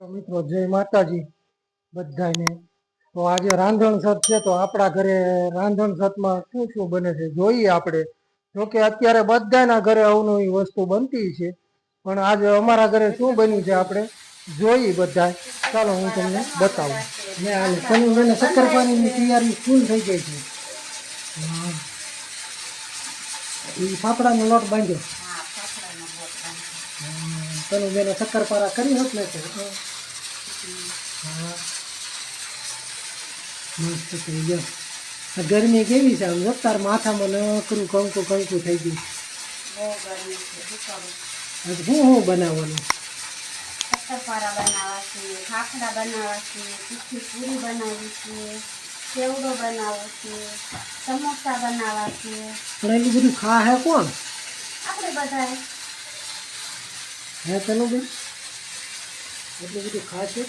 તો મિત્રો જય માતાજી. બધાને તો આજે રાંધણ સત છે તો આપણા ઘરે રાંધણ સતમાં શું શું બને છે જોઈએ આપણે. જોકે અત્યારે બધાના ઘરે અવનવી વસ્તુ બનતી છે. પણ આજે અમારા ઘરે શું બન્યું છે આપણે? જોઈએ બધા ચાલો હું તમને બતાવું. ને હાલે મને શક્કરપાણીની તૈયારી ફૂલ થઈ ગઈ છે. હા. ઈ ફાફડાનો લોટ બાંધ્યો. તનુ બેને શક્કરપારા કરી હોત ને હા મસ્ત થઈ ગયો. આ ગરમી કેવી છે? આમ રફતાર માથામાં નકરું કંકુ કંકુ થઈ ગયું. હું હું બનાવવાનું? બનાવવા છે ખાખડા બનાવવા છે તીખી પૂરી બનાવવી છે સેવડો બનાવો છે સમોસા બનાવવા છે પણ એટલું બધું ખા હે કોણ? આપણે બધા હે તનુ બેન એટલું બધું ખાસ છે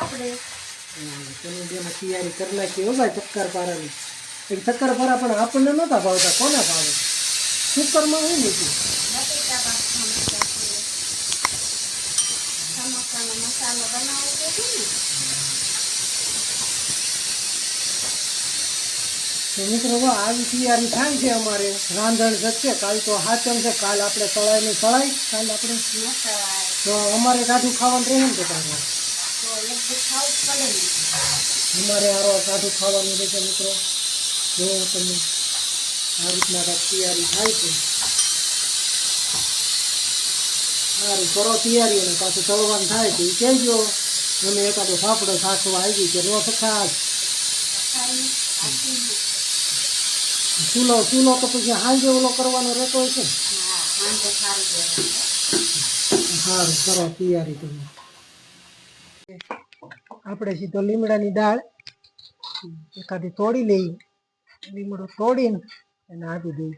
આપણે. તનુ બેન તૈયારી કરી નાખી હો ભાઈ શક્કરપારાની એક શક્કરપારા પણ આપણને નહોતા ભાવતા કોને ભાવે? કુકરમાં હું સમોસાનો મસાલો. તો તો મિત્રો આવી તૈયારી થાય છે અમારે. રાંધણ છે કાલ તો હાચમ છે કાલ આપણે તળાઈનું તળાઈ કાલ આપણે તો અમારે કાઠું ખાવાનું રહે ને તો તારે. અમારે આરો કાઠું ખાવાનું રહેશે મિત્રો. જો તમે આ રીતના કાંઈક તૈયારી થાય છે. સારું કરો તૈયારી અને પાછું તળવાનું થાય છે એ કહેજો. મને એકાદો ફાફડો શાકવા આવી કે નો સખા ચૂલો ચૂલો તો પછી હાંજે ઓલો કરવાનો રહેતો હોય છે સારું કરો તૈયારી તમે આપણે સીધો લીમડાની દાળ એકાદી તોડી લઈ લીમડો તોડીને એને આપી દઈ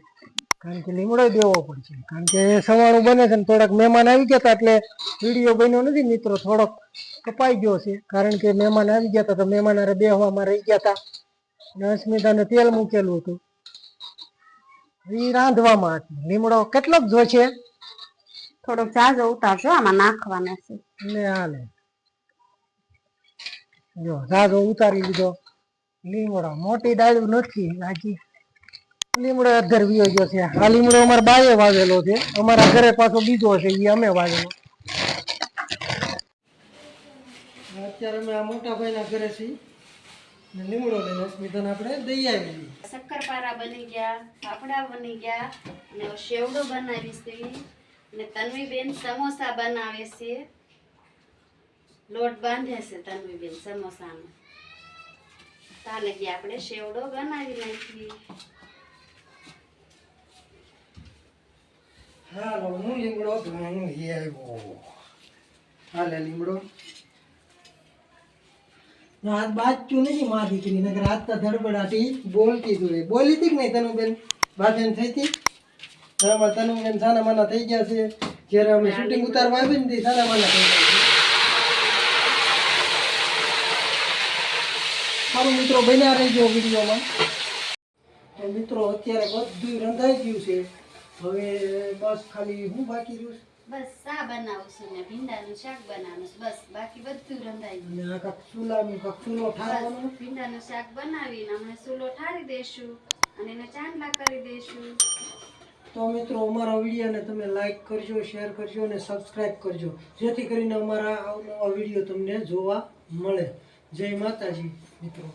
કારણ કે લીમડો દેવો પડશે. કારણ કે સવાણું બને છે ને થોડાક મહેમાન આવી ગયા હતા એટલે વીડિયો બન્યો નથી. મિત્રો થોડોક કપાઈ ગયો છે. કારણ કે મહેમાન આવી ગયા હતા તો મહેમાન હારે બેહવામાં રહી ગયા હતા. અને અસ્મિતાને તેલ મૂકેલું હતું. એ રાંધવામાં હતી. લીમડો કેટલોક જોશે થોડોક જાજો ઉતારજો આમાં નાખવાના છે. લે હાલે જો ઝાઝો ઉતારી લીધો. લીમડો મોટી ડાળું નથી બાકી લીમડો અધર વિયો ગયો છે. આ લીમડો અમારા બાએ વાવેલો છે. અમારા ઘરે પાછો બીજો છે એ અમે વાવેલો. અત્યારે અમે આ મોટા ભાઈના ઘરે છીએ. ને લીમડો લઈને અસ્મિતાને આપણે દઈ આવી શક્કરપારા બની ગયા ફાફડા બની ગયા અને શેવડો બનાવી છે અને તન્વીબેન સમોસા બનાવે છે. લોટ બાંધે છે તન્વીબેન સમોસાનો. તાલે ગયા આપણે શેવડો બનાવી નાખીએ. હાલો હું લીમડો ધોવાનું હી આવ્યો. હાલે લીમડો. હાથ બાજતું નથી માં દીકરી નગર હાથ તો ધડબડાટી બોલતી તું બોલી હતી કે નહીં તનુ બેન બાજન થઈ હતી આમાં તનુ એમ સાના માના થઈ ગયા છે. જ્યારે અમે શૂટિંગ ઉતારવા આવી ને તે સાના માના થઈ ગયા છે. મિત્રો બન્યા રહેજો વિડીયોમાં. તો મિત્રો અત્યારે બધું રંધાઈ ગયું છે. હવે બસ ખાલી હું બાકી રહ્યું બસ સા બનાવું છું ને ભીંડાનું શાક બનાવવાનું છે. બસ બાકી બધું રંધાઈ ગયું. ચૂલાનું કાંક ચૂલો ઠારવાનો? ભીંડાનું શાક બનાવીને હમણાં ચૂલો ઠારી દેશું અને એને ચાંદલા કરી દેશું તો મિત્રો, અમારા વિડીયોને તમે લાઇક કરજો શેર કરજો અને સબસ્ક્રાઈબ કરજો. જેથી કરીને અમારા નવા વીડિયો તમને જોવા મળે. જય માતાજી, મિત્રો.